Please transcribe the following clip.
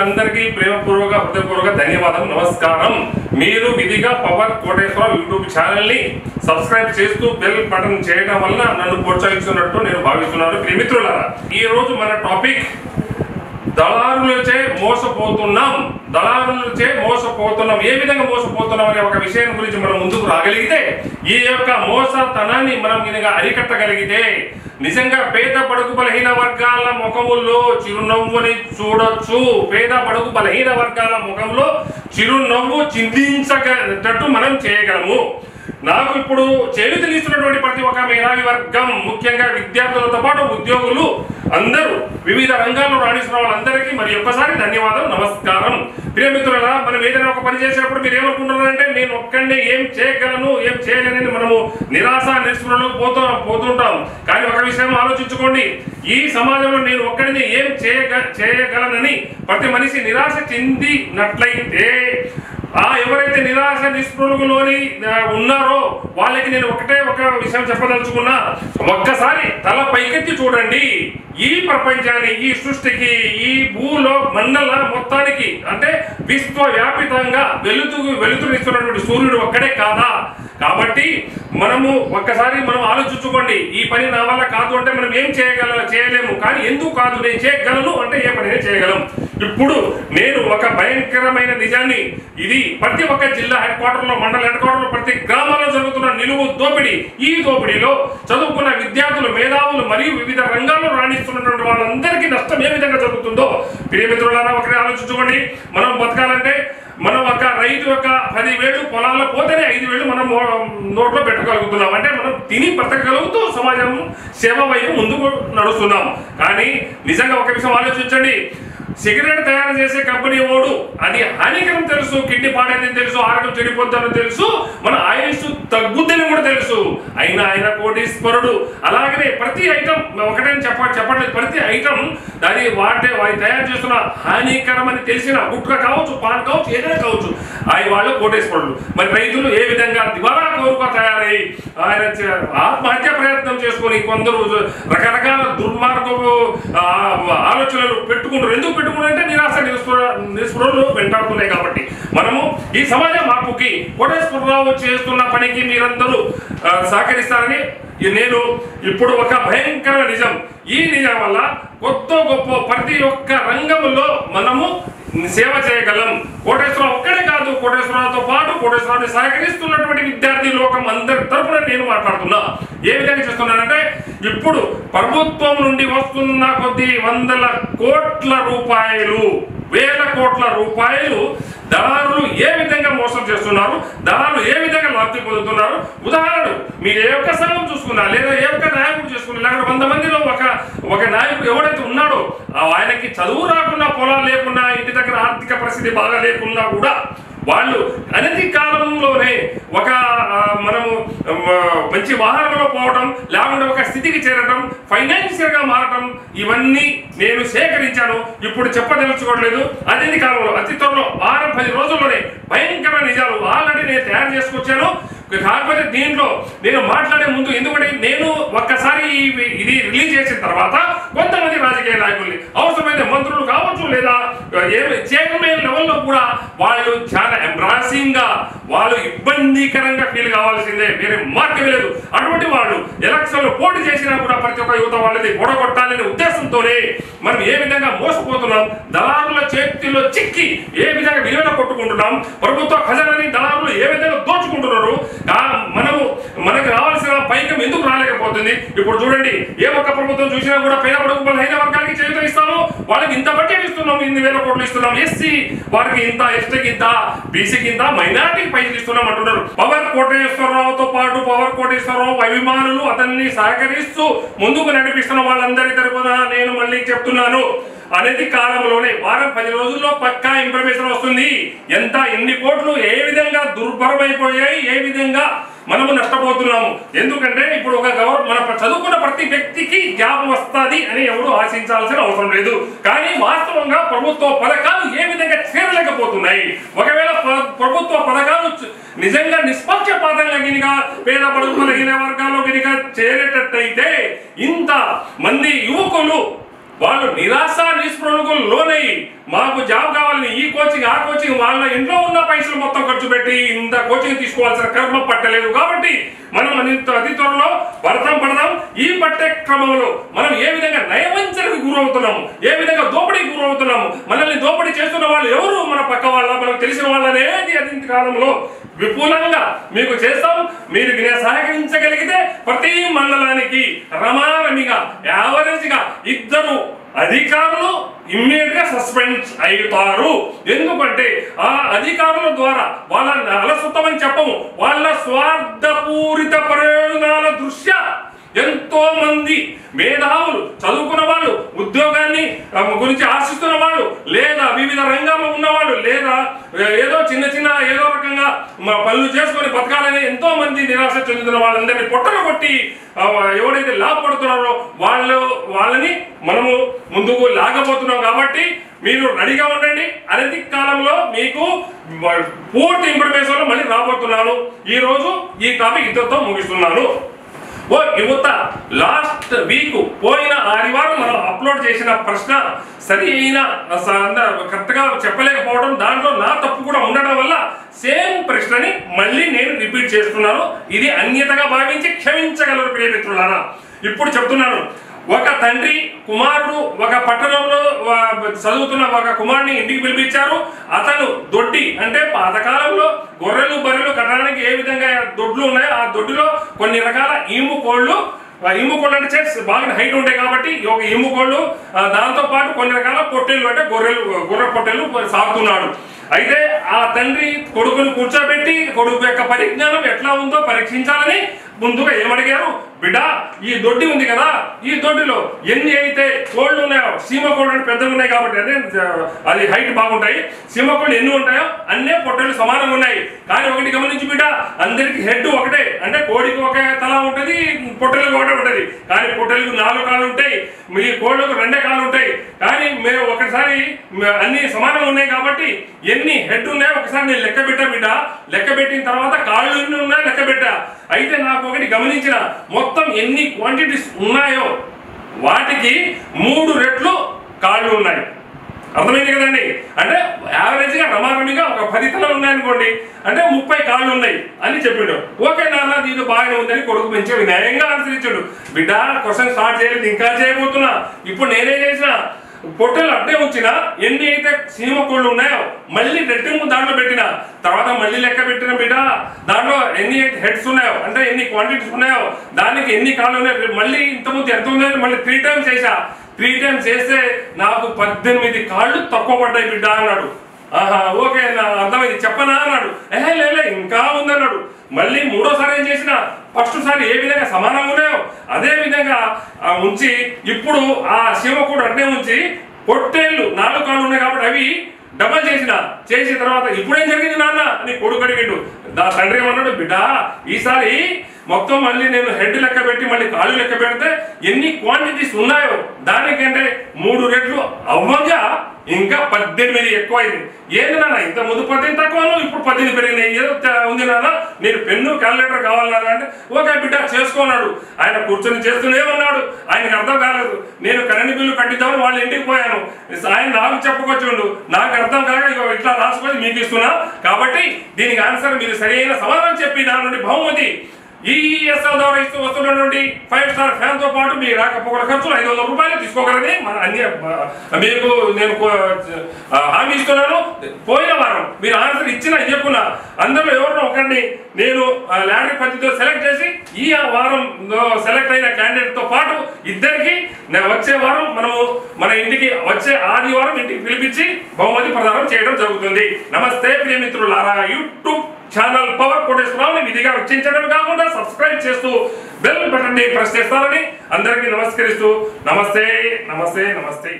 మిత్రులందరికీ ప్రేమపూర్వక హృదయపూర్వక ధన్యవాదం. నమస్కారం. మీరు విధిగా పవర్ కోటేశ్వర యూట్యూబ్ ఛానల్ని సబ్స్క్రైబ్ చేస్తూ బెల్ బటన్ చేయడం వల్ల నన్ను ప్రోత్సహిస్తున్నట్టు నేను భావిస్తున్నాను. మిత్రులారా ఈ రోజు మన టాపిక్ దళారులచే మోసపోతున్నాం. దళారులచే మోసపోతున్నాం. ఏ విధంగా మోసపోతున్నాం అనే ఒక విషయం గురించి మనం ముందుకు రాగలిగితే ఈ యొక్క మోసతనాన్ని మనం ఇదిగా అరికట్టగలిగితే నిజంగా పేద పడుగు బలహీన వర్గాల ముఖముల్లో చిరునవ్వుని చూడొచ్చు. పేద పడుగు బలహీన వర్గాల ముఖంలో చిరునవ్వు చిందించగటట్టు మనం చేయగలము. నాకు ఇప్పుడు చేయుతనిస్తున్నటువంటి ప్రతి ఒక్క మేధావి వర్గం ముఖ్యంగా విద్యార్థులతో పాటు ఉద్యోగులు అందరూ వివిధ రంగాల్లో రాణిస్తున్న వాళ్ళందరికీ మరి ఒక్కసారి ధన్యవాదం నమస్కారం. ప్రియమిత్రులరా మనం ఏదైనా ఒక పని చేసేటప్పుడు మీరు ఏమనుకుంటున్నారంటే నేను ఒక్కడినే ఏం చేయగలను ఏం చేయలేనని మనము నిరాశ నిస్పృహలో పోతూ పోతుంటాం. కానీ ఒక విషయం ఆలోచించుకోండి. ఈ సమాజంలో నేను ఒక్కడిని ఏం చేయగ చేయగలనని ప్రతి మనిషి నిరాశ చెందినట్లయితే ఆ ఎవరైతే నిరాశ నిస్పృహలోని ఉన్నారో వాళ్ళకి నేను ఒకటే ఒక విషయం చెప్పదలుచుకున్నా. ఒక్కసారి తల పైకెత్తి చూడండి. ఈ ప్రపంచాన్ని ఈ సృష్టికి ఈ భూలో మండల మొత్తానికి అంటే విశ్వవ్యాపితంగా వెలుతు వెలుతురునిస్తున్నటువంటి సూర్యుడు ఒక్కడే కాదా? కాబట్టి మనము ఒక్కసారి మనం ఆలోచించుకోండి ఈ పని నా వల్ల కాదు అంటే మనం ఏం చేయగల చేయలేము. కానీ ఎందుకు కాదు? నేను చేయగలను అంటే ఏ పని చేయగలం? ఇప్పుడు నేను ఒక భయంకరమైన నిజాన్ని ఇది ప్రతి ఒక్క జిల్లా హెడ్ క్వార్టర్లో మండల హెడ్ క్వార్టర్లో ప్రతి గ్రామాల్లో జరుగుతున్న నిలువు దోపిడీ. ఈ దోపిడీలో చదువుకున్న విద్యార్థులు మేధావులు మరియు వివిధ రంగాల్లో రాణిస్తున్నటువంటి వాళ్ళందరికీ నష్టం ఏ విధంగా జరుగుతుందో ప్రియమిత్రులారా ఒకరి ఆలోచించుకోండి. మనం బతకాలంటే మనం ఒక రైతు యొక్క పది వేలు పొలాల్లో పోతేనే ఐదు వేలు మనం నోట్లో పెట్టగలుగుతున్నాం. అంటే మనం తిని బ్రతకగలుగుతూ సమాజం సేవ వైపు ముందుకు నడుస్తున్నాం. కానీ నిజంగా ఒక విషయం ఆలోచించండి. సిగరెట్ తయారు చేసే కంపెనీ ఓడు. అది హానికరం తెలుసు కిడ్నీ పాడైందని తెలుసు ఆరోగ్యం చెడిపోతుందని తెలుసు మన ఆయుష్ తగ్గుద్దని కూడా తెలుసు. అయినా ఆయన కోటీశ్వరుడు. అలాగనే ప్రతి ఐటమ్ ఒకటే చెప్ప చెప్పట్లేదు. ప్రతి ఐటమ్ దాని వాటే వారి తయారు చేస్తున్న హానికరం అని తెలిసిన గుట్క కావచ్చు పాన్ కావచ్చు ఏదైనా కావచ్చు ఆయన వాళ్ళు కోటేశ్వరుడు. మరి రైతులు ఏ విధంగా దివాలా కోరుక తయారై ఆయన ఆత్మహత్య ప్రయత్నం చేసుకొని కొందరు రకరకాల దుర్మార్గపు ఆలోచనలు పెట్టుకుంటారు. ఎందుకు పెట్టుకుంటే నిరాశ నిస్పృహలు వెంటాడుతున్నాయి కాబట్టి. మనము ఈ సమాజ మార్పుకి కోటేశ్వరరావు చేస్తున్న పనికి మీరందరూ సహకరిస్తారని నేను ఇప్పుడు ఒక భయంకర నిజం. ఈ నిజం వల్ల కొత్త గొప్ప ప్రతి ఒక్క రంగంలో మనము సేవ చేయగలం. కోటేశ్వరరావు ఒక్కడే కాదు. కోటేశ్వరరావుతో పాటు కోటేశ్వరరావుని సహకరిస్తున్నటువంటి విద్యార్థి లోకం అందరి తరఫున నేను మాట్లాడుతున్నా. ఏ విధంగా చేస్తున్నానంటే ఇప్పుడు ప్రభుత్వం నుండి వస్తున్న కొద్ది వందల కోట్ల రూపాయలు వేల కోట్ల రూపాయలు దళారులు ఏ విధంగా మోసం చేస్తున్నారు దళారులు ఏ విధంగా లబ్ధి పొందుతున్నారు? ఉదాహరణకు మీరు ఏ ఒక్క సంఘం చూసుకున్నా లేదా ఏ ఒక్క నాయకుడు చూసుకున్నా వంద మందిలో ఒక ఒక నాయకుడు ఎవడైతే ఉన్నాడో ఆ ఆయనకి చదువు రాకుండా పొలాలు లేకున్నా ఇంటి దగ్గర ఆర్థిక పరిస్థితి బాగా లేకున్నా కూడా వాళ్ళు అనతి కాలంలోనే ఒక మనము మంచి వాహనంలో పోవడం లేకుండా ఒక స్థితికి చేరడం ఫైనాన్షియల్గా మారటం ఇవన్నీ నేను సేకరించాను. ఇప్పుడు చెప్పదలుచుకోవట్లేదు. అదే కాలంలో అతి త్వరలో వారం పది రోజుల్లోనే భయంకర నిజాలు ఆల్రెడీ నేను తయారు చేసుకొచ్చాను. కాకపోతే దీంట్లో నేను మాట్లాడే ముందు ఎందుకంటే నేను ఒక్కసారి ఇది రిలీజ్ చేసిన తర్వాత కొంతమంది రాజకీయ నాయకుల్ని అవసరమైన మంత్రులు కావచ్చు లేదా ఏమి చైర్మన్ లెవెల్లో కూడా వాళ్ళు చాలా ఎంబ్రాసింగ్గా వాళ్ళు ఇబ్బందికరంగా ఫీల్ కావాల్సిందే. వేరే మార్గం లేదు. అటువంటి వాళ్ళు ఎలక్షన్లో పోటీ చేసినా కూడా ప్రతి ఒక్క యువత వాళ్ళని గొడగొట్టాలనే ఉద్దేశంతోనే మనం ఏ విధంగా మోసపోతున్నాం? దళారుల చేతిలో చిక్కి ఏ విధంగా విలువ కొట్టుకుంటున్నాం? ప్రభుత్వ ఖజానాని దళారులు ఏ విధంగా దోచుకుంటున్నారు? మనము మనకు రావాల్సిన పైకం ఎందుకు రాలేకపోతుంది? ఇప్పుడు చూడండి ఏ ఒక్క ప్రభుత్వం చూసినా కూడా పేద పడుకు బలహీన వర్గానికి చేయుత ఇస్తాము. వాళ్ళకి ఇంత బడ్జెట్ ఇస్తున్నాం ఇన్ని వేల కోట్లు ఇస్తున్నాం ఎస్సీ వారికి ఇంత ఎస్టీకి ఇంత బీసీకి ఇంత మైనార్టీకి పైసలు అంటున్నారు. పవర్ కోటేశ్వరరావుతో పాటు పవర్ కోటేశ్వరరావు అభిమానులు అతన్ని సహకరిస్తూ ముందుకు నడిపిస్తున్న వాళ్ళందరి తరపున నేను మళ్ళీ చెప్తున్నాను. అనేది కాలంలోనే వారం పది రోజుల్లో పక్కా ఇన్ఫర్మేషన్ వస్తుంది. ఎంత ఎన్ని కోట్లు ఏ విధంగా దుర్భరమైపోయాయి ఏ విధంగా మనము నష్టపోతున్నాము. ఎందుకంటే ఇప్పుడు ఒక గవర్నమెంట్ మన చదువుకున్న ప్రతి వ్యక్తికి జాబ్ వస్తుంది అని ఎవరు ఆశించాల్సిన అవసరం లేదు. కానీ వాస్తవంగా ప్రభుత్వ పథకాలు ఏ విధంగా చేరలేకపోతున్నాయి. ఒకవేళ ప్రభుత్వ పథకాలు నిజంగా నిష్పక్షపాతంగా గినిక పేద పడుకుల వర్గాల్లో గినిక చేరేటట్టయితే ఇంత మంది యువకులు వాళ్ళు నిరాశ నిస్పృహలకు లోనై మాకు జాబ్ కోచింగ్ ఆ కోచింగ్ వాళ్ళ ఇంట్లో ఉన్న పైసలు మొత్తం ఖర్చు పెట్టి ఇంత కోచింగ్ తీసుకోవాల్సిన కర్మ పట్టలేదు. కాబట్టి మనం అతి- త్వరలో భరతం పడదాం. ఈ పట్టే క్రమంలో మనం ఏ విధంగా నయవంచనకు గురవుతున్నాము? ఏ విధంగా దోపిడీకి గురవుతున్నాము? మనల్ని దోపిడీ చేస్తున్న వాళ్ళు ఎవరు? మన పక్క వాళ్ళ మనకు తెలిసిన వాళ్ళనేది అది కాలంలో విపులంగా మీకు చేస్తాం. మీరు సహకరించగలిగితే ప్రతి మండలానికి రమారమిగా యావరేజ్గా ఇద్దరు అధికారులు ఇమ్మీడియట్గా సస్పెండ్ అవుతారు ఎందుకంటే ఆ అధికారుల ద్వారా వాళ్ళ అలసత్వమని చెప్పము. వాళ్ళ స్వార్థపూరిత ప్రయోజనాల దృష్ట్యా ఎంతో మంది మేధావులు చదువుకున్న వాళ్ళు ఉద్యోగాన్ని గురించి ఆశిస్తున్న వాళ్ళు లేదా వివిధ రంగాల్లో ఉన్నవాళ్ళు లేదా ఏదో చిన్న చిన్న ఏదో రకంగా మా పనులు చేసుకొని బతకాలని ఎంతో మంది నిరాశ చెందుతున్న వాళ్ళందరినీ పొట్టలు కొట్టి ఎవరైతే లాభపడుతున్నారో వాళ్ళు వాళ్ళని మనము ముందుకు లాగబోతున్నాం కాబట్టి మీరు రెడీగా ఉండండి. అనతి కాలంలో మీకు పూర్తి ఇన్ఫర్మేషన్ మళ్ళీ రాబోతున్నాను. ఈరోజు ఈ టాపిక్ ఇద్దరితో ముగిస్తున్నాను. ఓ యువత లాస్ట్ వీక్ పోయిన ఆదివారం మనం అప్లోడ్ చేసిన ప్రశ్న సరి అయిన కరెక్ట్గా చెప్పలేకపోవడం దాంట్లో నా తప్పు కూడా ఉండడం వల్ల సేమ్ ప్రశ్నని మళ్ళీ నేను రిపీట్ చేస్తున్నాను. ఇది అన్యతగా భావించి క్షమించగలరు ప్రియమిత్రులారా ఇప్పుడు చెప్తున్నాను. ఒక తండ్రి కుమారుడు ఒక పట్టణంలో చదువుతున్న ఒక కుమారుని ఇంటికి పిలిపించారు. అతను దొడ్డి అంటే పాతకాలంలో గొర్రెలు బర్రెలు కట్టడానికి ఏ విధంగా దొడ్లు ఉన్నాయో ఆ దొడ్డులో కొన్ని రకాల ఈము కోళ్ళు ఆ కోళ్ళు అంటే బాగా హైట్ ఉంటాయి కాబట్టి ఒక ఈము కోళ్ళు దాంతో పాటు కొన్ని రకాల పొట్టెలు అంటే గొర్రెలు గొర్రె పొట్టెలు సాగుతున్నాడు. అయితే ఆ తండ్రి కొడుకును కూర్చోబెట్టి కొడుకు యొక్క పరిజ్ఞానం ఎట్లా ఉందో పరీక్షించాలని ముందుగా ఏమడిగారు? బిడ్డ ఈ దొడ్డి ఉంది కదా ఈ దొడ్డిలో ఎన్ని అయితే కోళ్ళు ఉన్నాయో సీమ కోళ్ళు అంటే పెద్దగా ఉన్నాయి కాబట్టి అదే అది హైట్ బాగుంటాయి. సీమ కోళ్ళు ఎన్ని ఉంటాయో అన్నే పొట్టలు సమానంగా ఉన్నాయి. కానీ ఒకటి గమనించి బిడ్డ అందరికి హెడ్ ఒకటే. అంటే కోడికి ఒక తల ఉంటుంది పొట్టలకు ఒకటే ఉంటుంది. కానీ పొట్టలకు నాలుగు కాళ్ళు ఉంటాయి మీ కోళ్ళకు రెండే కాళ్ళు ఉంటాయి. కానీ మేము ఒకసారి అన్ని సమానంగా ఉన్నాయి కాబట్టి ఎన్ని హెడ్ ఉన్నాయో ఒకసారి నేను లెక్క పెట్టా బిడ్డ. లెక్క పెట్టిన తర్వాత కాళ్ళు ఎన్ని ఉన్నాయో లెక్క పెట్టా. అయితే నాకు ఒకటి గమనించిన మొత్తం ఎన్ని క్వాంటిటీస్ ఉన్నాయో వాటికి మూడు రెట్లు కాళ్ళు ఉన్నాయి. అర్థమైంది కదండి? అంటే యావరేజ్గా రమారమిగా ఒక పది తలలు ఉన్నాయనుకోండి అంటే ముప్పై కాళ్ళు ఉన్నాయి అని చెప్పిండు. ఓకే నాన్న దీని బాగానే ఉందని కొడుకు మంచిగా న్యాయంగా అనుసరించాడు బిడ్డ క్వశ్చన్ స్టార్ట్ చేయలేదు ఇంకా చేయబోతున్నా. ఇప్పుడు నేనేం చేసిన పొట్టలు అట్టే ఉంచిన ఎన్ని అయితే సీమ కోళ్ళు ఉన్నాయో మళ్ళీ రెట్టింపు దాంట్లో పెట్టిన. తర్వాత మళ్ళీ లెక్క పెట్టిన బిడ్డ. దాంట్లో ఎన్ని హెడ్స్ ఉన్నాయో అంటే ఎన్ని క్వాంటిటీస్ ఉన్నాయో దానికి ఎన్ని కాళ్ళు ఉన్నాయో మళ్ళీ ఇంతకుముందు ఎంత ఉందో మళ్ళీ త్రీ టైమ్స్ చేశా. త్రీ టైమ్స్ చేస్తే నాకు పద్దెనిమిది కాళ్ళు తక్కువ పడ్డాయి బిడ్డ అన్నాడు. ఆహా ఓకే నా అర్థమైంది. చెప్పనా అన్నాడు. ఏహే లేలే ఇంకా ఉందన్నాడు. మళ్ళీ మూడోసారి ఏం చేసిన ఫస్ట్ సారి ఏ విధంగా సమానంగా ఉన్నాయో అదే విధంగా ఉంచి ఇప్పుడు ఆ శివ కూడా అట్నే ఉంచి పొట్టేళ్ళు నాలుగు కాళ్ళు ఉన్నాయి కాబట్టి అవి డబల్ చేసిన చేసిన తర్వాత ఇప్పుడేం జరిగింది నాన్న అని కొడుకు అడిగిండు. దా తండ్రి ఏమన్నాడు బిడ్డ ఈసారి మొత్తం మళ్ళీ నేను హెడ్ లెక్క పెట్టి మళ్ళీ కాళ్ళు లెక్క పెడితే ఎన్ని క్వాంటిటీస్ ఉన్నాయో దానికంటే మూడు రెట్లు అవ్వగా ఇంకా పద్దెనిమిది ఎక్కువైంది. ఏంది నాన్న ఇంత ముందు పద్దెనిమిది తక్కువ ఇప్పుడు పద్దెనిమిది పెరిగినాయి ఏదో ఉంది నాన్న నేను పెన్ను క్యాలిక్యులేటర్ కావాలన్నా అంటే ఓకే బిడ్డ చేసుకున్నాడు. ఆయన కూర్చొని చేస్తూనే ఉన్నాడు. ఆయనకు అర్థం కాలేదు. నేను కరెంట్ బిల్లు కట్టిద్దామని వాళ్ళ ఇంటికి పోయాను. ఆయన నాకు చెప్పుకొచ్చిండు. నాకు అర్థం కాక ఇగో ఇట్లా రాసుకొని మీకు ఇస్తున్నా. కాబట్టి దీనికి ఆన్సర్ మీరు సరైన సమాధానం చెప్పి నా నుండి బహుమతి. ఈఎస్ఎల్ ద్వారా ఇస్తూ వస్తున్నటువంటి ఫైవ్ స్టార్ ఫ్యాన్తో పాటు మీ రాకపోకల ఖర్చులు ఐదు వందల రూపాయలు తీసుకోగలని మన అన్ని మీకు నేను కో- హామీ ఇస్తున్నాను. పోయిన వారం మీరు ఆన్సర్ ఇచ్చిన ఇవ్వకున్నా అందరూ ఎవరినో ఒకరిని నేను ల్యాండరీ పద్ధతితో సెలెక్ట్ చేసి ఈ వారం సెలెక్ట్ అయిన క్యాండిడేట్తో పాటు ఇద్దరికి వచ్చే వారం మనము మన ఇంటికి వచ్చే ఆదివారం ఇంటికి పిలిపించి బహుమతి ప్రదానం చేయడం జరుగుతుంది. నమస్తే ప్రియమిత్రులారా యూట్యూబ్ ఛానల్ పవర్ కోటేశ్వరరావుని విధిగా వచ్చించడం కాకుండా సబ్స్క్రైబ్ చేస్తూ బెల్ బటన్ని ప్రెస్ చేస్తారని అందరికీ నమస్కరిస్తూ నమస్తే నమస్తే నమస్తే.